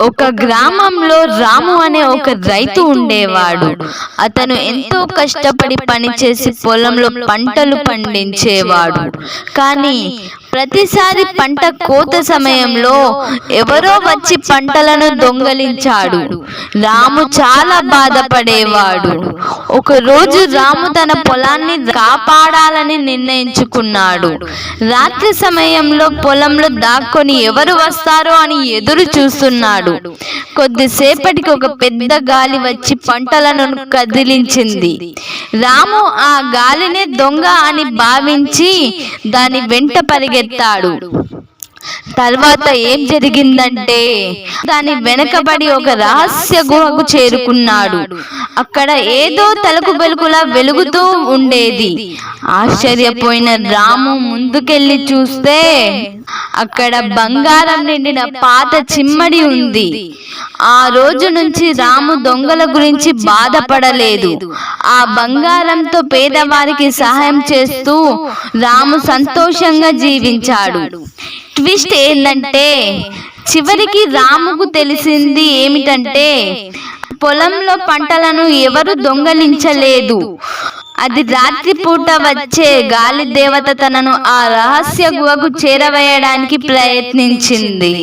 ఒక గ్రామంలో రాము అనే ఒక రైతు ఉండేవాడు. అతను ఎంతో కష్టపడి పనిచేసి పొలంలో పంటలు పండించేవాడు. కానీ ప్రతిసారి పంట కోత సమయంలో ఎవరో వచ్చి పంటలను దొంగలించాడు. రాము చాలా బాధపడేవాడు. ఒకరోజు రాము తన పొలాన్ని కాపాడాలని నిర్ణయించుకున్నాడు. రాత్రి సమయంలో పొలంలో దాక్కొని ఎవరు వస్తారో అని ఎదురు చూస్తున్నాడు. కొద్దిసేపటికి ఒక పెద్ద గాలి వచ్చి పంటలను కదిలించింది. రాము ఆ గాలినే దొంగ అని భావించి దాని వెంట పరిగెత్తాడు చెప్తాడు. తర్వాత ఏం జరిగిందంటే దాని వెనకబడి ఒక రహస్య గుహకు చేరుకున్నాడు. అక్కడ ఏదో తలకు బెలుకులా వెలుగుతూ ఉండేది. ఆశ్చర్యపోయిన రాము ముందుకెళ్ళి చూస్తే అక్కడ బంగారం నిండిన పాత చిమ్మడి ఉంది. ఆ రోజు నుంచి రాము దొంగల గురించి బాధపడలేదు. ఆ బంగారంతో పేదవారికి సహాయం చేస్తూ రాము సంతోషంగా జీవించాడు. ట్విస్ట్ ఏంటంటే చివరికి రాముకు తెలిసింది ఏమిటంటే పొలంలో పంటలను ఎవరు దొంగలించలేదు. అది రాత్రిపూట వచ్చే గాలి దేవత తనను ఆ రహస్య గుహకు చేరవేయడానికి ప్రయత్నించింది.